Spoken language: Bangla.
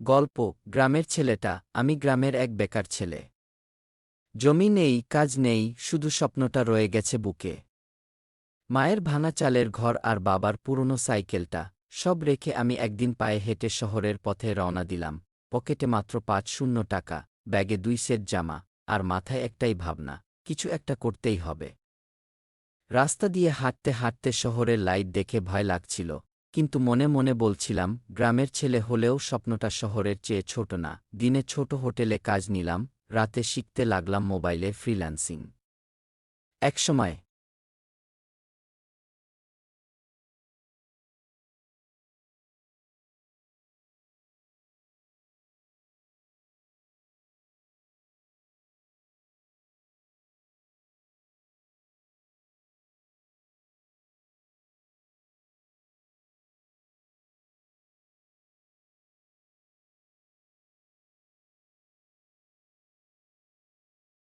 গল্প, গ্রামের ছেলেটা, আমি গ্রামের এক বেকার ছেলে। জমি নেই, কাজ নেই, শুধু স্বপ্নটা রয়ে গেছে বুকে। মায়ের ভাঙা চালের ঘর আর বাবার পুরনো সাইকেলটা, সব রেখে আমি একদিন পায়ে হেঁটে শহরের পথে রওনা দিলাম। পকেটে মাত্র পাঁচ শূন্য টাকা, ব্যাগে দুই সেট জামা, আর মাথায় একটাই ভাবনা, কিছু একটা করতেই হবে। রাস্তা দিয়ে হাঁটতে হাঁটতে শহরের লাইট দেখে ভয় লাগছিল। কিন্তু মনে মনে বলছিলাম, গ্রামের ছেলে হলেও স্বপ্নটা শহরের চেয়ে ছোট না। দিনে ছোট হোটেলে কাজ নিলাম, রাতে শিখতে লাগলাম মোবাইলে ফ্রিল্যান্সিং। একসময়